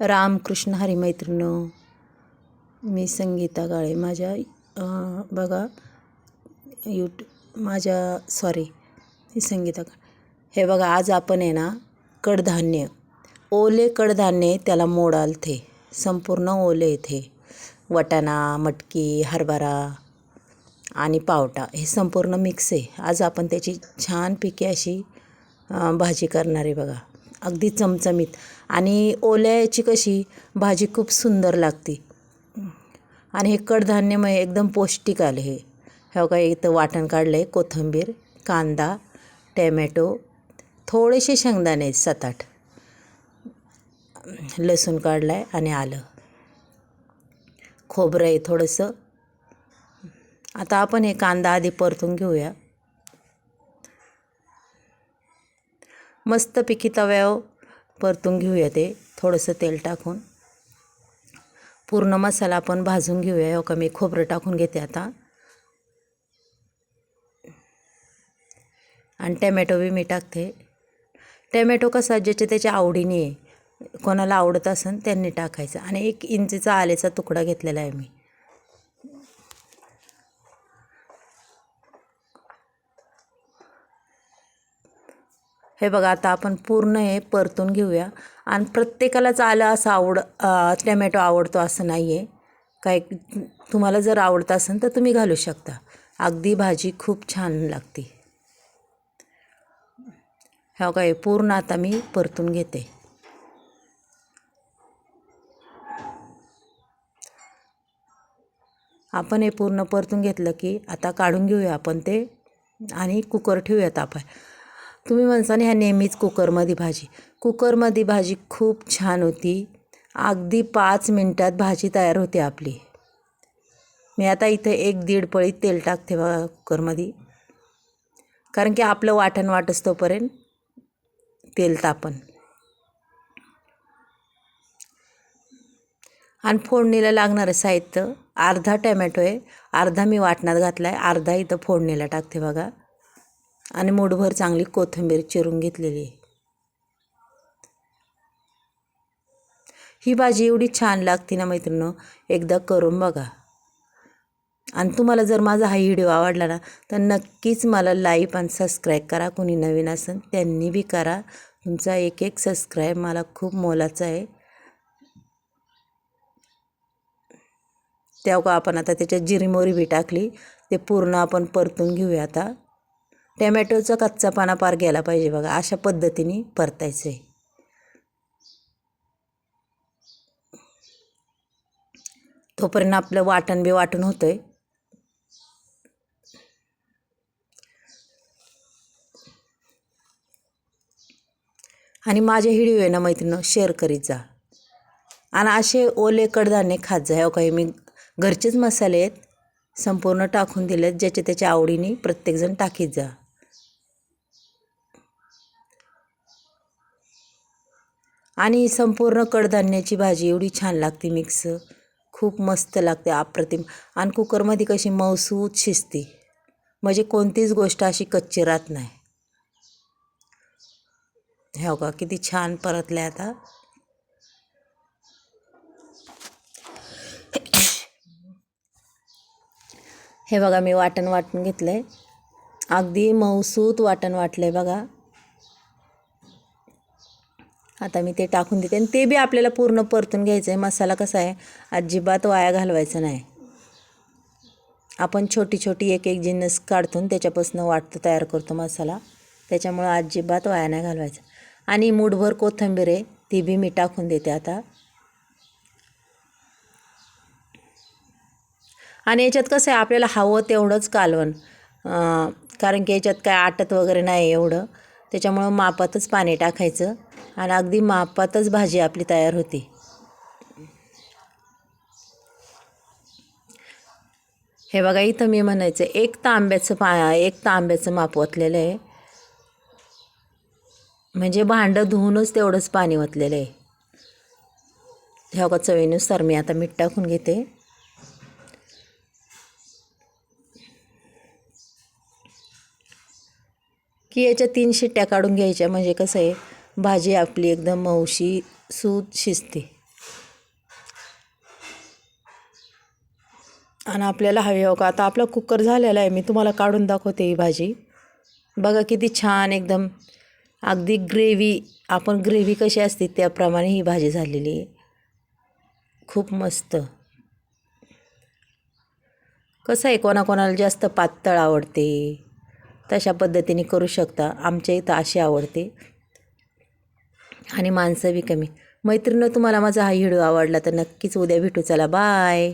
रामकृष्ण हरी मैत्रिणो मी संगीता काळे माझ्या बघा यूट माझ्या सॉरी ही संगीता काळे हे बघा आज आपण आहे ना कडधान्य. ओले कडधान्य त्याला मोडाल थे संपूर्ण ओले येथे वटाणा मटकी हरभरा आणि पावटा हे संपूर्ण मिक्स आहे. आज आपण त्याची छानपैकी अशी भाजी करणार आहे बघा. अगदी चमचमीत. आणि ओल्याची कशी? भाजी खूप सुंदर लागते. आणि हे कडधान्यमय एकदम पौष्टिक आले हे. हे काय इथं वाटण काढलं आहे कोथिंबीर कांदा टॅमॅटो थोडेसे शेंगदाणे आहेत, सात आठ लसूण काढलं आहे आणि आलं. खोबरं आहे थोडंसं. आता आपण हे कांदा आधी परतून घेऊया. मस्तपैकी तव्यावर परतून घेऊया ते. थोडंसं तेल टाकून. पूर्ण मसाला आपण भाजून घेऊया. हो का? मी खोबरं टाकून घेते आता. आणि टॅमॅटो बी मी टाकते. टॅमॅटो कसा ज्याच्या त्याच्या आवडीने आहे. कोणाला आवडत असेल त्यांनी टाकायचं. आणि एक इंचीचा आलेचा तुकडा घेतलेला आहे मी. हे बघा आता आपण पूर्ण हे परतून घेऊया. आणि प्रत्येकालाच आलं असं आवड टॅमॅटो आवडतो असं नाही आहे काय तुम्हाला जर आवडत असेल तर तुम्ही घालू शकता. अगदी भाजी खूप छान लागते. हो काय पूर्ण आता मी परतून घेते. आपण हे पूर्ण परतून घेतलं की आता काढून घेऊया आपण ते आणि कुकर ठेवूयात आपण. तुम्ही म्हणसान ह्या नेहमीच कुकरमध्ये भाजी. कुकरमध्ये भाजी खूप छान होती. अगदी पाच मिनटात भाजी तयार होते आपली. मी आता इथं एक दीड पळी तेल टाकते बघा कुकरमध्ये. कारण की आपलं वाटण वाट तोपर्यंत तेल तापण आणि फोडणीला लागणारं साहित्य अर्धा टॅमॅटो आहे. अर्धा मी वाटणात घातला आहे अर्धा इथं फोडणीला टाकते बघा. आणि मूठभर चांगली कोथिंबीर चिरून घेतलेली. आहे ही भाजी एवढी छान लागते ना मैत्रिणं एकदा करून बघा. आणि तुम्हाला जर माझा हा व्हिडिओ आवडला ना तर नक्कीच मला लाईक आणि सबस्क्राईब करा. कोणी नवीन असेल त्यांनी बी करा. तुमचा एक एक सबस्क्राईब मला खूप मोलाचा आहे. त्या आपण आता त्याच्यात जिरीमोरी बी टाकली. ते पूर्ण आपण परतून घेऊया आता. टॅमॅटोचा कच्चा पाना पार गेला पाहिजे बघा. अशा पद्धतीने परतायचं आहे. तोपर्यंत आपलं वाटण बी वाटण होतं आहे आणि माझ्या व्हिडिओ आहे ना मैत्रिणी शेअर करीत जा. आणि असे ओले कडधान्य खात जा. हो काही मी घरचेच मसाले आहेत संपूर्ण टाकून दिलेत ज्याच्या त्याच्या आवडीने प्रत्येकजण टाकीत जा. आणि संपूर्ण कडधान्याची भाजी एवढी छान लागते मिक्स. खूप मस्त लागते अप्रतिम. आणि कुकरमध्ये कशी मऊसूत शिजते. म्हणजे कोणतीच गोष्ट अशी कच्ची राहत नाही. हो का किती छान परतले आता. हे बघा मी वाटण वाटून घेतलं आहे अगदी मऊसूत वाटण वाटलं आहे बघा. आता मी ते टाकून देते. आणि ते बी आपल्याला पूर्ण परतून घ्यायचं आहे मसाला कसा आहे? अजिबात वाया घालवायचा नाही. आपण छोटी छोटी एक एक जिन्नस काढतून त्याच्यापासून वाटतं तयार करतो मसाला. त्याच्यामुळं अजिबात वाया नाही घालवायचा. आणि मूठभर कोथिंबीर आहे ती बी मी टाकून देते आता. आणि याच्यात कसं आहे आपल्याला हवं तेवढंच कालवण. कारण की याच्यात काय आटत वगैरे नाही एवढं. त्याच्यामुळं मापातच पाणी टाकायचं. आणि अगदी मापातच भाजी आपली तयार होती. हे बघा इथं मी म्हणायचं एक तांब्याचं पा एक तांब्याचं माप ओतलेलं आहे. म्हणजे भांडं धुवूनच तेवढंच पाणी ओतलेलं आहे. ह्या बघा चवीनुसार मी आता मीठ टाकून घेते. की याच्या तीन शिट्ट्या काढून घ्यायच्या म्हणजे कसं आहे भाजी आपली एकदम मऊशी सूत शिजते. आणि आपल्याला हवी हो का? आता आपला कुकर झालेला आहे. मी तुम्हाला काढून दाखवते ही भाजी. बघा किती छान एकदम अगदी ग्रेव्ही आपण ग्रेव्ही कशी असते त्याप्रमाणे ही भाजी झालेली आहे. खूप मस्त. कसं आहे कोणाकोणाला जास्त पातळ आवडते तशा पद्धतीने करू शकता. आमच्या इथं अशी आवडते. आणि माणसं बी कमी. मैत्रिणं तुम्हाला माझा हा व्हिडिओ आवडला तर नक्कीच उद्या भेटू. चला बाय